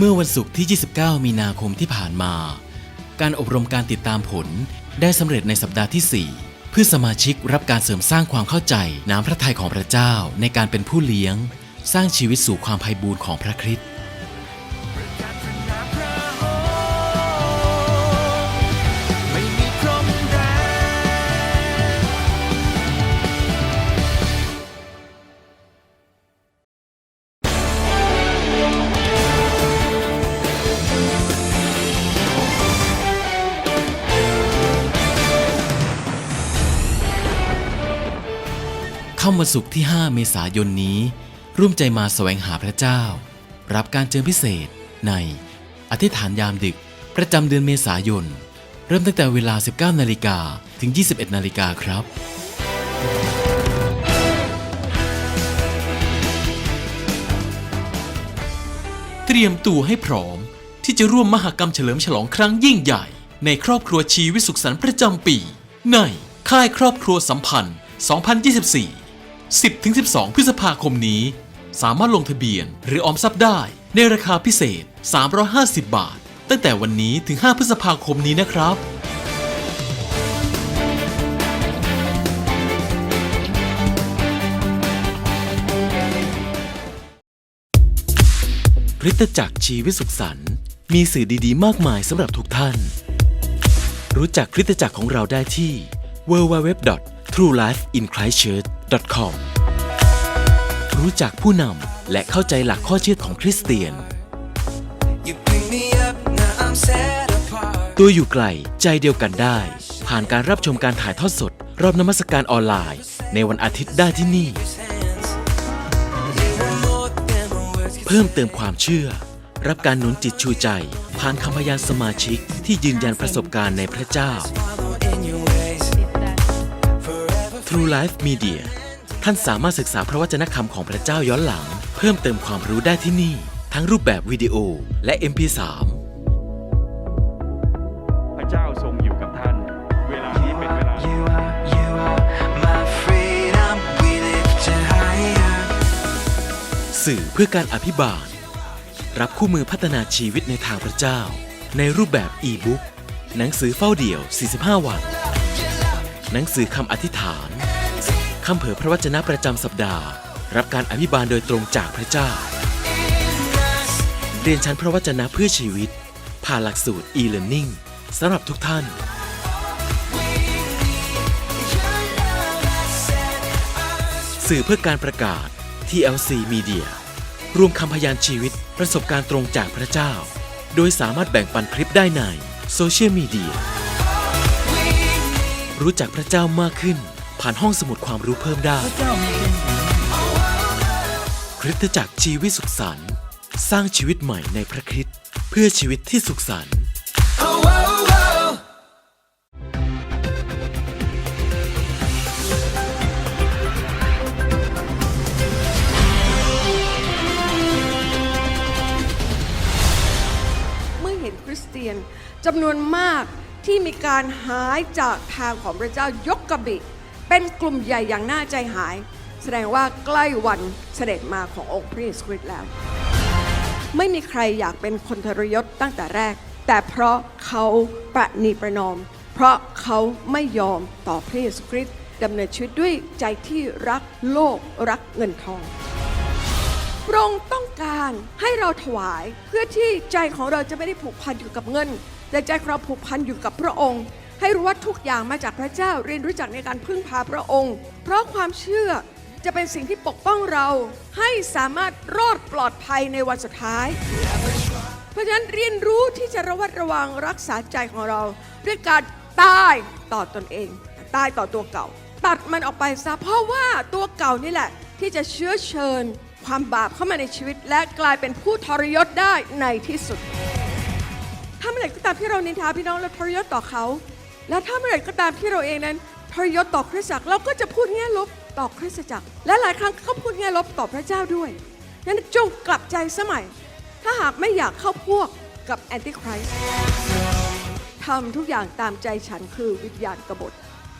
เมื่อวันศุกร์ที่ 29 มีนาคมที่ผ่านมา การอบรมการติดตามผลได้สำเร็จในสัปดาห์ที่ 4 เพื่อสมาชิกรับการเสริมสร้างความเข้าใจน้ำพระทัยของพระเจ้าในการเป็นผู้เลี้ยง สร้างชีวิตสู่ความไพ่บูรณ์ของพระคริสต์ ค่ำวันศุกร์ที่ 5 เมษายนนี้ ร่วมใจมาแสวงหาพระเจ้า รับการเจิมพิเศษใน อธิษฐานยามดึก ประจำเดือนเมษายน เริ่มตั้งแต่เวลา 19 นาฬิกาถึง 21 นาฬิกาครับ เตรียมตัวให้พร้อม ที่จะร่วมมหกรรมเฉลิมฉลองครั้งยิ่งใหญ่ ในครอบครัวชีวิตสุขสันต์ประจำปี ในค่ายครอบครัวสัมพันธ์ 2024 10-12 พฤษภาคมนี้ สามารถลงทะเบียนหรือออมทรัพย์ได้ ในราคาพิเศษ 350 บาท ตั้งแต่วันนี้ถึง 5 พฤษภาคมนี้นะครับคริสตจักรชีวิตสุขสันต์มีสื่อดีๆ มากมายสำหรับทุกท่าน รู้จักคริสตจักรของเราได้ที่ www.truelifeincleashift www.christianity.com รู้จักผู้นำและเข้าใจหลักข้อเชื่อของคริสเตียน ตัวอยู่ไกลใจเดียวกันได้ ผ่านการรับชมการถ่ายทอดสด รอบนมัสการออนไลน์ ในวันอาทิตย์ได้ที่นี่ เพิ่มเติมความเชื่อ รับการหนุนจิตชูใจ ผ่านคำพยานสมาชิกที่ยืนยันประสบการณ์ในพระเจ้า True Life Media ท่านสามารถศึกษาพระวจนะคำของพระเจ้าย้อนหลัง เพิ่มเติมความรู้ได้ที่นี่ ทั้งรูปแบบวิดีโอและ MP3 พระเจ้าทรงอยู่กับท่าน เวลานี้เป็นเวลา You are, you are my freedom We lift you higher สื่อเพื่อการอภิบาล รับคู่มือพัฒนาชีวิตในทางพระเจ้า ในรูปแบบอีบุ๊กหนังสือเฝ้าเดี่ยว 45 วัน หนังสือคำอธิษฐาน คำเผยพระวจนะประจำสัปดาห์ รับการอภิบาลโดยตรงจากพระเจ้า เรียนชั้นพระวจนะเพื่อชีวิต ผ่านหลักสูตร e-learning สำหรับทุกท่าน สื่อเพื่อการประกาศ TLC Media รวมคำพยานชีวิตประสบการณ์ตรงจากพระเจ้า โดยสามารถแบ่งปันคลิปได้ในโซเชียลมีเดียรู้จักพระเจ้ามากขึ้น ผ่านห้องสมุดความรู้เพิ่มได้ คริสตจักรชีวิตสุขสันต์สร้างชีวิตใหม่ในพระคริสต์เพื่อชีวิตที่สุขสันต์เมื่อเห็นคริสเตียนจำนวนมากที่มีการหายจากทางของพระเจ้ายกกระบิ เป็นกลุ่มใหญ่อย่างน่าใจหาย แสดงว่าใกล้วันเสด็จมาขององค์พระเยซูคริสต์แล้ว ไม่มีใครอยากเป็นคนทรยศตั้งแต่แรก แต่เพราะเขาประนีประนอม เพราะเขาไม่ยอมต่อพระเยซูคริสต์ดำเนินชีวิตด้วยใจที่รักโลกรักเงินทองพระองค์ต้องการให้เราถวายเพื่อที่ใจของเราจะไม่ได้ผูกพันอยู่กับเงิน แต่ใจของเราผูกพันอยู่กับพระองค์ ให้รู้ว่าทุกอย่างมาจากพระเจ้าเรียนรู้จักในการพึ่งพาพระองค์ เพราะความเชื่อจะเป็นสิ่งที่ปกป้องเราให้สามารถรอดปลอดภัยในวันสุดท้าย เพราะฉะนั้นเรียนรู้ที่จะระวัดระวังรักษาใจของเรา ด้วยการตายต่อตนเอง ตายต่อตัวเก่า ตัดมันออกไปซะเพราะว่าตัวเก่านี่แหละ ที่จะเชื้อเชิญ ความบาปเข้ามาในชีวิต และกลายเป็นผู้ทรยศได้ในที่สุดถ้าเมื่อไหร่ก็ตามที่เรานินทาพี่น้องและทรยศต่อเขา และถ้าเมื่อไหร่ก็ตามที่เราเองนั้นทรยศต่อคริสตจักรเราก็จะพูดแง่ลบต่อคริสตจักร และหลายครั้งก็พูดแง่ลบต่อพระเจ้าด้วยนั้นจงกลับใจสมัย ถ้าหากไม่อยากเข้าพวกกับแอนติคริสต์ทำทุกอย่างตามใจฉันคือวิญญาณกบฏ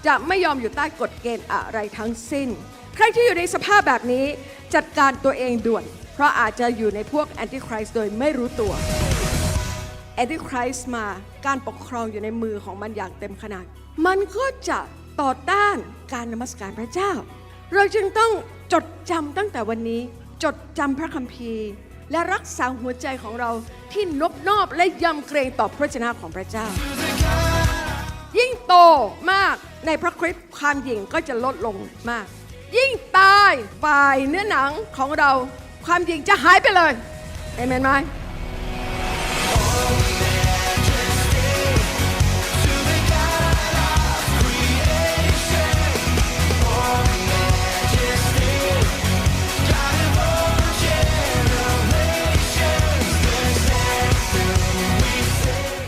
จะไม่ยอมอยู่ใต้กฎเกณฑ์อะไรทั้งสิ้น ใครที่อยู่ในสภาพแบบนี้จัดการตัวเองด่วน เพราะอาจจะอยู่ในพวกแอนติคริสต์โดยไม่รู้ตัว แอนติคริสต์มาการปกครองอยู่ในมือของมันอย่างเต็มขนาด มันก็จะต่อต้านการนมัสการพระเจ้า เราจึงต้องจดจำตั้งแต่วันนี้ จดจำพระคัมภีร์ และรักษาหัวใจของเราที่นบนอบและยำเกรงต่อพระเจ้าของพระเจ้า ยิ่งโตมากในพระคริสต์ความหยิ่งก็จะลดลงมาก ยิ่งตายฝ่ายเนื้อหนังของเรา ความหยิ่งจะหายไปเลยเอเมนไหม Oh.